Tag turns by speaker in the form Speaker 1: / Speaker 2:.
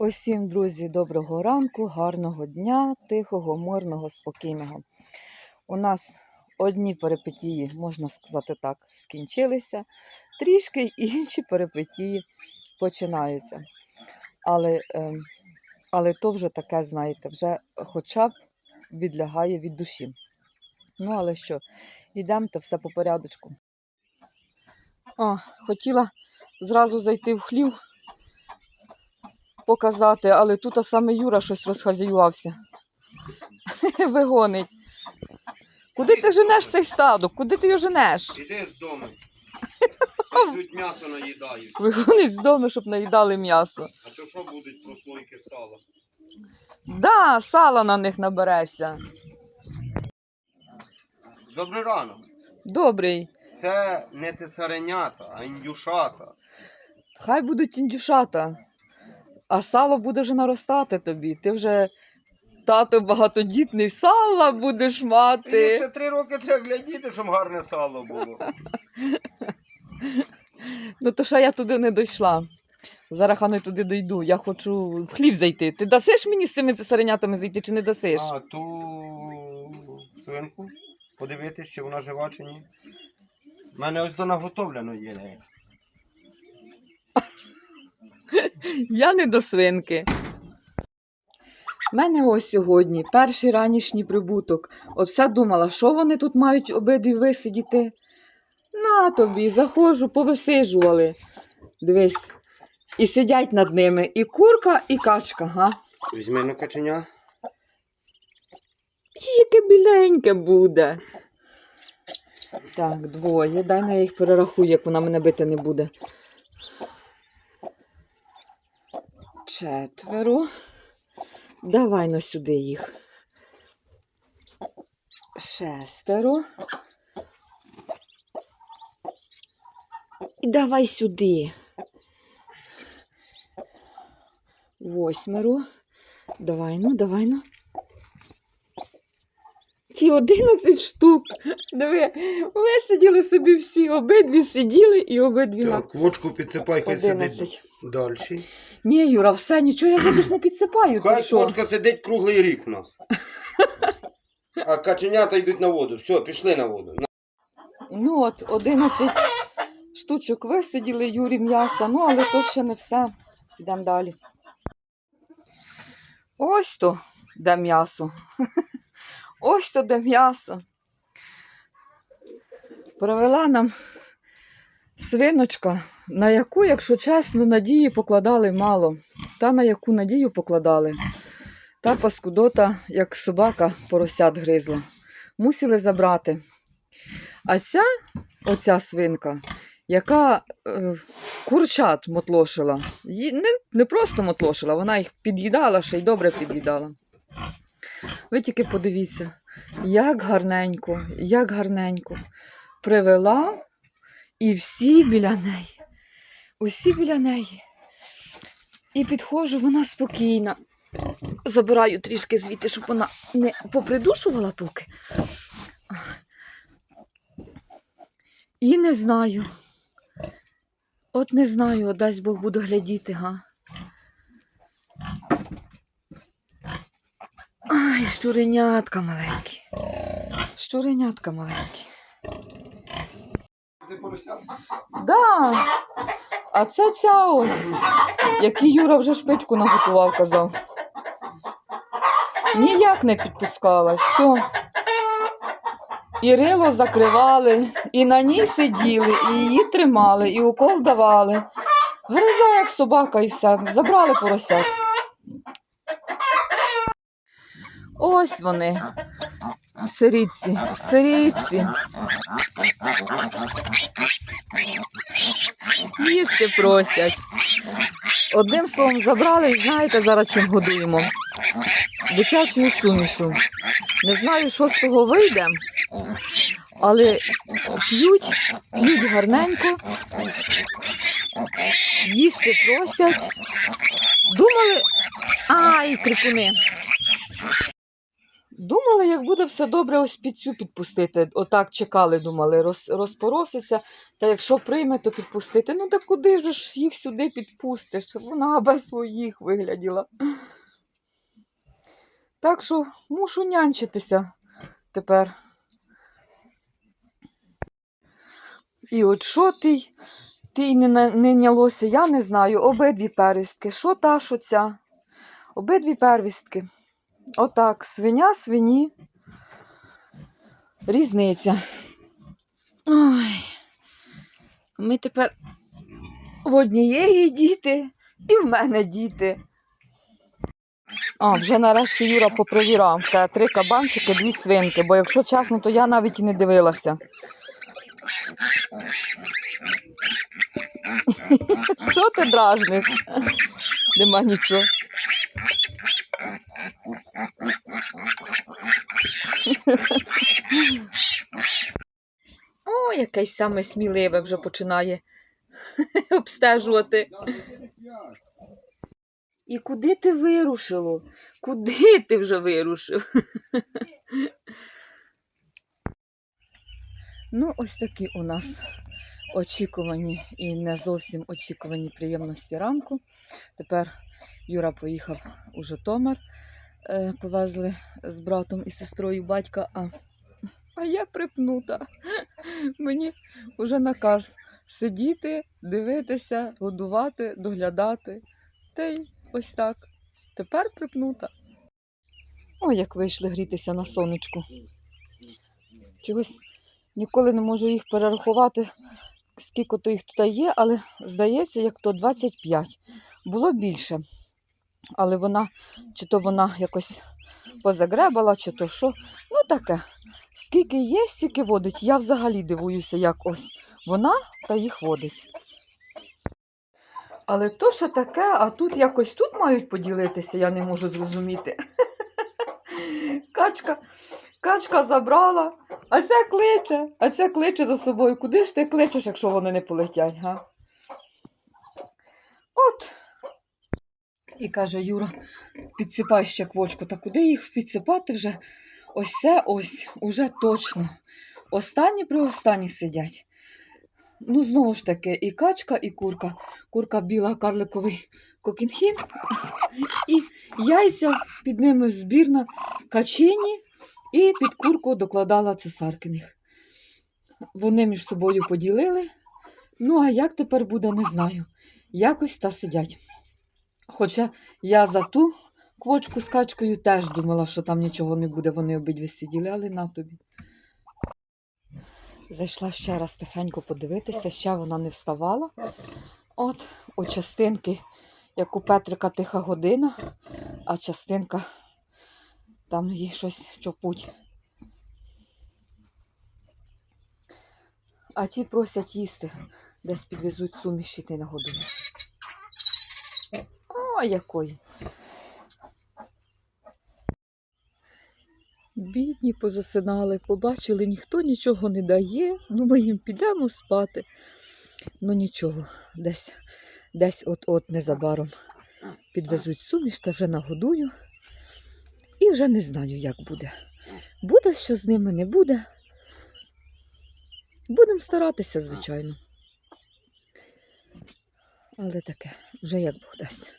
Speaker 1: Усім, друзі, доброго ранку, гарного дня, тихого, мирного, спокійного. У нас одні перипетії, можна сказати так, скінчилися, трішки інші перипетії починаються. Але, ем, але то вже таке, знаєте, вже хоча б відлягає від душі. Ну, але що, йдемте все по порядочку. О, хотіла зразу зайти в хлів показати, але тут саме Юра щось розхазяювався. Вигонить. Куди ти женеш цей стадок? Куди ти його женеш?
Speaker 2: Іди з дому. Йдуть м'ясо наїдають.
Speaker 1: Вигонить з дому, щоб наїдали м'ясо.
Speaker 2: А то що будуть прослойки сала?
Speaker 1: Да, сала на них набереся.
Speaker 2: Добрий ранок.
Speaker 1: Добрий.
Speaker 2: Це не тесаренята, а індюшата.
Speaker 1: Хай будуть індюшата, а сало буде вже наростати тобі. Ти вже тато багатодітний, сала будеш
Speaker 2: Ти
Speaker 1: мати.
Speaker 2: ще три роки треба глядіти, щоб гарне сало було.
Speaker 1: Ну то ще я туди не дійшла. Зараз хано туди дойду. Я хочу в хлів зайти. Ти дасиш мені з цими цесаренятами зайти чи не дасиш?
Speaker 2: А ту свинку подивитись, чи вона жива чи ні. У мене ось до наготовлено є.
Speaker 1: Я не до свинки. У мене ось сьогодні перший ранішній прибуток. От все думала, що вони тут мають обидві висидіти. На тобі, заходжу, повисижували. Дивись. І сидять над ними і курка, і качка, га?
Speaker 2: Візьми на каченя.
Speaker 1: Яке біленьке буде. Так, двоє. Дай на я їх перерахую, як вона мене бити не буде. Четверо. Давай на сюди їх. Шестеро. І давай сюди. Восьмеро. Давай ну, давай ну. Ті 11 штук. Диви, висиділи собі всі, обидві сиділи і обидві
Speaker 2: Так, вочку підсипай, хай сидить
Speaker 1: 11.
Speaker 2: далі.
Speaker 1: Ні, Юра, все, нічого я вже більш не підсипаю. Ти
Speaker 2: Хай
Speaker 1: що?
Speaker 2: кочка сидить круглий рік у нас. А каченята йдуть на воду. Все, пішли на воду.
Speaker 1: Ну от, 11 штучок висиділи, Юрі м'яса, ну але то ще не все. Йдемо далі. Ось то де м'ясо. Ось то де м'ясо. Привела нам свиночка, на яку, якщо чесно, надії покладали мало. Та на яку надію покладали. Та паскудота, як собака, поросят гризла. Мусили забрати. А ця, оця свинка, яка е, курчат мотлошила, не, не просто мотлошила, вона їх під'їдала, ще й добре під'їдала. Ви тільки подивіться, як гарненько, як гарненько. Привела і всі біля неї. Усі біля неї. І підходжу, вона спокійна. Забираю трішки звідти, щоб вона не попридушувала поки. І не знаю. От не знаю, дасть Бог буду глядіти, га. Ай, щуренятка маленькі. Щуренятка маленькі.
Speaker 2: Ти поросят?
Speaker 1: Да. А це ця ось, який Юра вже шпичку наготував, казав. Ніяк не підпускала. Все. І рило закривали, і на ній сиділи, і її тримали, і укол давали. Гриза, як собака, і все. Забрали поросят. Ось вони. Сирітці, сирітці. Їсти просять. Одним словом забрали і знаєте, зараз чим годуємо. Дитячою сумішу. Не знаю, що з того вийде, але п'ють, п'ють гарненько, їсти просять. Думали, ай, крикуни. Думали, як буде все добре, ось під цю підпустити. Отак чекали, думали, роз, розпороситься. Та якщо прийме, то підпустити. Ну так куди ж їх сюди підпустиш? Вона без своїх вигляділа. Так що мушу нянчитися тепер. І от що ти, ти не, не нялося, я не знаю. Обидві первістки. Що та, що ця? Обидві первістки. Отак, свиня, свині. Різниця. Ой. Ми тепер в однієї діти і в мене діти. А, вже нарешті Юра попровірав. Каже, три кабанчики, дві свинки, бо якщо чесно, то я навіть і не дивилася. Що ти дражниш? Нема нічого. О, якесь саме сміливе вже починає обстежувати. І куди ти вирушило? Куди ти вже вирушив? ну, ось такі у нас очікувані і не зовсім очікувані приємності ранку. Тепер Юра поїхав у Житомир, повезли з братом і сестрою батька, а, а я припнута. Мені вже наказ сидіти, дивитися, годувати, доглядати. Та й ось так. Тепер припнута. Ой, як вийшли грітися на сонечку. Чогось ніколи не можу їх перерахувати, скільки то їх тут є, але здається, як то 25. Було більше. Але вона, чи то вона якось позагребала, чи то що. Ну таке. Скільки є, стільки водить. Я взагалі дивуюся, як ось вона та їх водить. Але то що таке, а тут якось тут мають поділитися, я не можу зрозуміти. Качка, качка забрала, а ця кличе, а ця кличе за собою. Куди ж ти кличеш, якщо вони не полетять, га? От. І каже Юра, підсипай ще квочку. Та куди їх підсипати вже? Ось це ось, уже точно. Останні при останні сидять. Ну, знову ж таки, і качка, і курка. Курка біла, карликовий кокінхін, і яйця під ними збірна качині, і під курку докладала цесаркиних. Вони між собою поділили. Ну, а як тепер буде, не знаю. Якось та сидять. Хоча я за ту квочку з качкою теж думала, що там нічого не буде, вони обидві сиділи, але на тобі. Зайшла ще раз тихенько подивитися, ще вона не вставала. От, у частинки, як у Петрика тиха година, а частинка там їй щось чопуть. А ті просять їсти, десь підвезуть суміші ти на годину. О, якої. Бідні позасинали, побачили, ніхто нічого не дає. Думаємо, підемо спати. Ну нічого, десь, десь от-от незабаром підвезуть суміш та вже нагодую. І вже не знаю, як буде. Буде, що з ними не буде. Будемо старатися, звичайно. Але таке, вже як Бог дасть.